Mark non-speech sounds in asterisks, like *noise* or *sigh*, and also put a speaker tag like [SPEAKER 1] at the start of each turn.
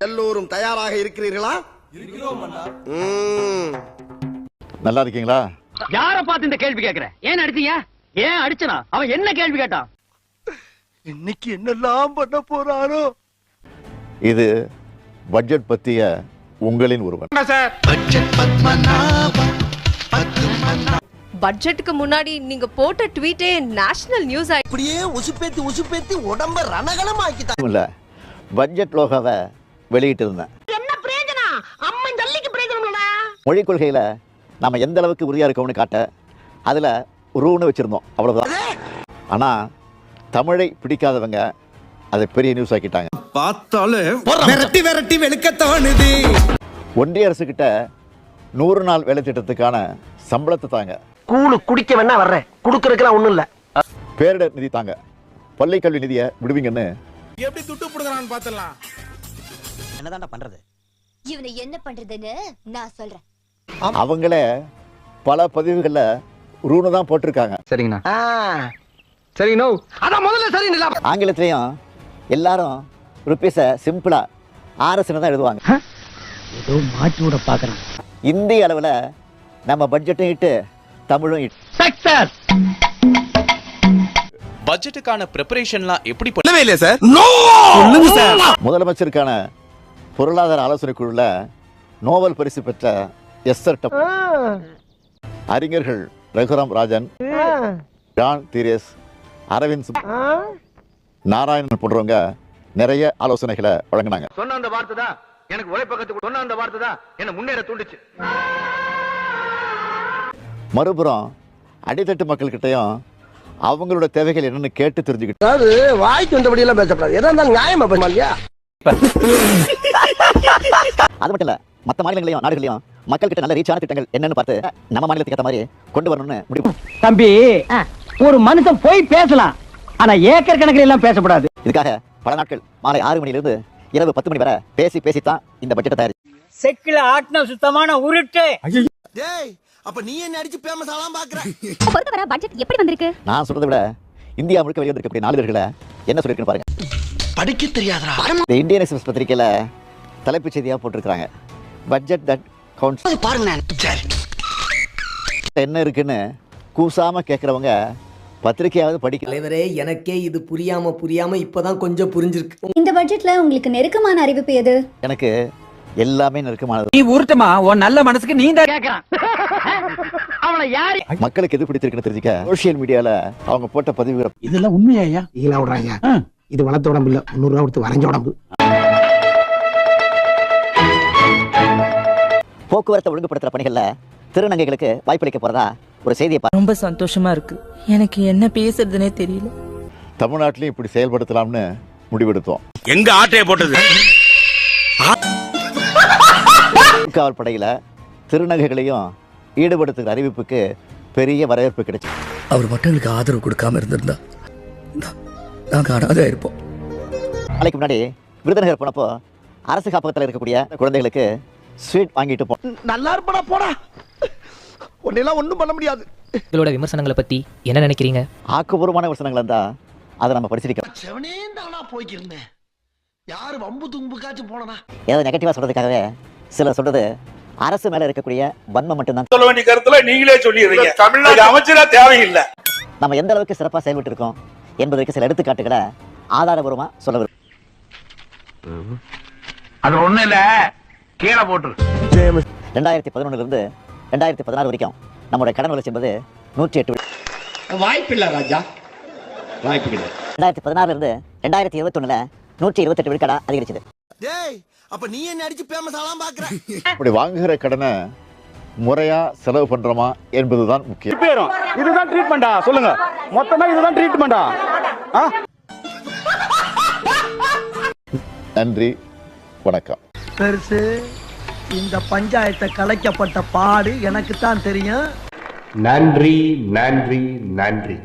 [SPEAKER 1] எல்லோரும் தயாராக இருக்கிறீர்களா? ம்.
[SPEAKER 2] நல்லா இருக்கீங்களா?
[SPEAKER 3] யார பார்த்து இந்த கேள்வி கேக்குற? ஏன் அடிச்சீங்க? ஏன் அடிச்சனா? அவன் என்ன கேள்வி கேட்டான்?
[SPEAKER 1] இன்னைக்கு என்னெல்லாம் பண்ண போறாரோ
[SPEAKER 2] இது பட்ஜெட் பற்றிய உங்களின் ஒருவன்
[SPEAKER 4] பட்ஜெட்டுக்கு முன்னாடி நீங்க போட்ட ட்வீட்டே நேஷனல் நியூஸ் ஆயி
[SPEAKER 1] இப்படியே உசுப்பேத்தி உசுப்பேத்தி உடம்ப ரணகலம் ஆக்கிட்டாங்க
[SPEAKER 2] இல்லை பட்ஜெட் லோகாவை வெளியிட்டு இருந்தேன் மொழிக் கொள்கையில் நம்ம எந்த அளவுக்கு உறுதியாக இருக்கோம்னு காட்ட அதில் ரூன்னு வச்சுருந்தோம் அவ்வளவுதான். ஆனால் தமிழை பிடிக்காதவங்க அதை பெரிய நியூஸ் ஆக்கிட்டாங்க.
[SPEAKER 5] பார்த்தாலே விரட்டி விரட்டி வெளுக்க தோணுது.
[SPEAKER 2] ஒன்றிய அரசுக்கிட்ட நூறு நாள் வேலை திட்டத்துக்கான சம்பளத்தை தாங்க
[SPEAKER 6] கூழு குடிக்க வேணா வர்றேன். குடுக்கறதுக்குலாம் ஒண்ணும் இல்ல.
[SPEAKER 2] பேரிடர் நிதி தாங்க. பள்ளி கல்வி நிதியை விடுவீங்கன்னு.
[SPEAKER 5] எப்படி துட்டு புடுங்கறான்னு பார்த்தலாம்
[SPEAKER 6] என்னதான்டா பண்றது?
[SPEAKER 7] இவனை என்ன பண்றதுன்னு நான் சொல்றேன்.
[SPEAKER 2] அவங்களே பல பதிவுகளில் ரூனு தான் போட்டிருக்காங்க.
[SPEAKER 3] சரிங்கண்ணா. சரிங்கண்ணா
[SPEAKER 6] அதான் முதல்ல சரி நிலா
[SPEAKER 2] ஆங்கிலத்திலையும் எல்லாரும் ருப்பீஸை சிம்பிளாக ஆர்எஸ்ன்னு தான் எழுதுவாங்க
[SPEAKER 6] ஏதோ மாட்டி விட பாக்குறேன்
[SPEAKER 2] இந்திய அளவில் நம்ம பட்ஜெட்டும் இட்டு தமிழும்
[SPEAKER 3] சக்சஸ்
[SPEAKER 8] பட்ஜெட்டுக்கான ப்ரிப்பரேஷன்லாம் எப்படி
[SPEAKER 5] இல்லவே இல்லையா சார் சொல்லுங்க சார்
[SPEAKER 2] முதலமைச்சருக்கான பொருளாதார ஆலோசனை குழுவில் நோபல் பரிசு பெற்ற எஸ்ஆர் டப் அறிஞர்கள் ரகுராம் ராஜன் ஜான் தீரியஸ் அரவிந்த் சுப்- நாராயணன் போன்றவங்க நிறைய ஆலோசனைகளை வழங்கினாங்க.
[SPEAKER 3] சொன்ன அந்த வார்த்தை தான் எனக்கு உழைப்பக்கத்துக்கு சொன்ன அந்த வார்த்தை தான் என்ன முன்னேற தூண்டுச்சு.
[SPEAKER 2] மறுபுறம் அடித்தட்டு மக்கள்கிட்டயும் அவங்களோட தேவைகள் என்னன்னு கேட்டு தெரிஞ்சுக்கிட்டு
[SPEAKER 6] அதாவது வாய்க்கு வந்தபடி எல்லாம் பேசக்கூடாது. எதா இருந்தாலும் நியாயமா
[SPEAKER 2] அது மட்டும் இல்ல மற்ற மாநிலங்களையும் நாடுகளையும் மக்கள்கிட்ட நல்ல ரீச்சான திட்டங்கள் என்னன்னு பார்த்து நம்ம மாநிலத்துக்கு ஏற்ற மாதிரி கொண்டு வரணும்னு முடிவு
[SPEAKER 6] தம்பி ஒரு மனுஷன் போய் பேசலாம். ஆனா ஏக்கர் கணக்கில் எல்லாம் பேசக்கூடாது.
[SPEAKER 2] இதுக்காக பல நாட்கள் மாலை ஆறு மணிலிருந்து இரவு பத்து மணி வரை பேசி பேசித்தான் இந்த பட்ஜெட்டை தயாரிச்சு
[SPEAKER 6] செக்கில ஆட்டின சுத்தமான உருட்டு.
[SPEAKER 1] டேய் அப்ப நீ என்ன அடிச்சு பேமஸ் ஆலாம் பாக்குற? *laughs*
[SPEAKER 7] பொறுத்தவரை பட்ஜெட் எப்படி வந்திருக்கு?
[SPEAKER 2] நான் சொல்றதை விட இந்தியா முழுக்க வெளிவந்திருக்கக்கூடிய நாளிதழ்களை என்ன சொல்லியிருக்குன்னு பாருங்க.
[SPEAKER 1] படிக்க தெரியாதடா.
[SPEAKER 2] இந்த இந்தியன் எக்ஸ்பிரஸ் பத்திரிக்கையில தலைப்புச் செய்தியா போட்டிருக்காங்க பட்ஜெட் தட் கவுண்ட்ஸ்
[SPEAKER 1] பாருங்க.
[SPEAKER 2] என்ன இருக்குன்னு கூசாம கேட்கறவங்க பத்திரிக்கையாவது படிக்கல
[SPEAKER 9] தலைவரே எனக்கே இது புரியாம புரியாம இப்பதான் கொஞ்சம் புரிஞ்சிருக்கு.
[SPEAKER 7] இந்த பட்ஜெட்ல உங்களுக்கு நெருக்கமான அறிவிப்பு எது?
[SPEAKER 2] எனக்கு எல்லாமே நெருக்கமானது.
[SPEAKER 6] நீ உருட்டுமா? உன் நல்ல மனசுக்கு நீ தான்
[SPEAKER 3] கேக்குறான். *laughs* அவனை யாரு?
[SPEAKER 2] மக்களுக்கு எது பிடித்திருக்குன்னு தெரிஞ்சுக்க சோஷியல் மீடியால அவங்க போட்ட பதிவுகளை
[SPEAKER 6] இதெல்லாம் உண்மையா ஈழ விடுறாங்க. இது வளர்த்த உடம்பு இல்ல. முன்னூறு ரூபா கொடுத்து வரைஞ்ச உடம்பு.
[SPEAKER 2] போக்குவரத்தை ஒழுங்குபடுத்துற பணிகள்ல திருநங்கைகளுக்கு வாய்ப்பளிக்க போறதா ஒரு செய்தியை
[SPEAKER 4] ரொம்ப சந்தோஷமா இருக்கு. எனக்கு என்ன பேசுறதுனே தெரியல.
[SPEAKER 2] தமிழ்நாட்டிலையும் இப்படி செயல்படுத்தலாம்னு முடிவெடுத்தோம்.
[SPEAKER 5] எங்க ஆட்டைய போட்டது?
[SPEAKER 2] காவல் படையில திருநங்கைகளையும் ஈடுபடுத்துகிற அறிவிப்புக்கு பெரிய வரவேற்பு கிடைச்சு
[SPEAKER 9] அவர் மட்டும் எங்களுக்கு ஆதரவு கொடுக்காம இருந்திருந்தா நா- நாங்க அனாதை இருப்போம்
[SPEAKER 2] நாளைக்கு முன்னாடி விருதுநகர் போனப்போ அரசு காப்பகத்தில் இருக்கக்கூடிய குழந்தைகளுக்கு ஸ்வீட் வாங்கிட்டு போனோம்
[SPEAKER 1] நல்லா இருப்படா போடா. உன்னெல்லாம் ஒண்ணும் பண்ண முடியாது.
[SPEAKER 10] உங்களோட விமர்சனங்களை பத்தி என்ன நினைக்கிறீங்க?
[SPEAKER 2] ஆக்கப்பூர்வமான விமர்சனங்கள் இருந்தா அதை நம்ம படிச்சிருக்கோம்
[SPEAKER 1] செவனே தானா போய்க்கிருந்தேன். யாரு வம்பு தும்புக்காச்சும் போனனா?
[SPEAKER 2] ஏதோ நெகட்டிவா சொல்றதுக்காகவே சிலர் சொல்றது அரசு மேல இருக்கக்கூடிய வன்மம் மட்டும்தான்.
[SPEAKER 5] சொல்ல வேண்டிய கருத்துல நீங்களே சொல்லிடுறீங்க. தமிழ்நாடு அமைச்சரா தேவையில்லை.
[SPEAKER 2] நம்ம எந்த அளவுக்கு சிறப்பாக செயல்பட்டு இருக்கோம் என்பதற்கு சில எடுத்துக்காட்டுகளை ஆதாரபூர்வமா சொல்ல.
[SPEAKER 3] அது ஒண்ணு இல்ல. கீழே போட்டுரு.
[SPEAKER 2] ரெண்டாயிரத்தி பதினொன்னுல இருந்து ரெண்டாயிரத்தி பதினாறு வரைக்கும் நம்முடைய கடன் வளர்ச்சி என்பது நூற்றி எட்டு விழு-
[SPEAKER 1] வாய்ப்பில்லை ராஜா. வாய்ப்பு கிடையாது
[SPEAKER 2] ரெண்டாயிரத்தி பதினாறுல இருந்து ரெண்டாயிரத்தி இருபத்தொன்னுல நூற்றி இருபத்தெட்டு விழுக்காடா அதிகரிச்சது.
[SPEAKER 1] டேய் அப்ப நீ என்ன அடிச்சு பேமஸ் ஆலாம் பாக்குற?
[SPEAKER 2] அப்படி வாங்குகிற கடனை முறையா செலவு பண்றோமா என்பதுதான் முக்கியம்.
[SPEAKER 3] இதுதான் ட்ரீட்மெண்டா சொல்லுங்க. மொத்தமா இதுதான் ட்ரீட்மெண்டா
[SPEAKER 2] நன்றி. வணக்கம்.
[SPEAKER 6] பெருசு இந்த பஞ்சாயத்தை கலைக்கப்பட்ட பாடு எனக்கு தான் தெரியும்.
[SPEAKER 5] நன்றி நன்றி நன்றி.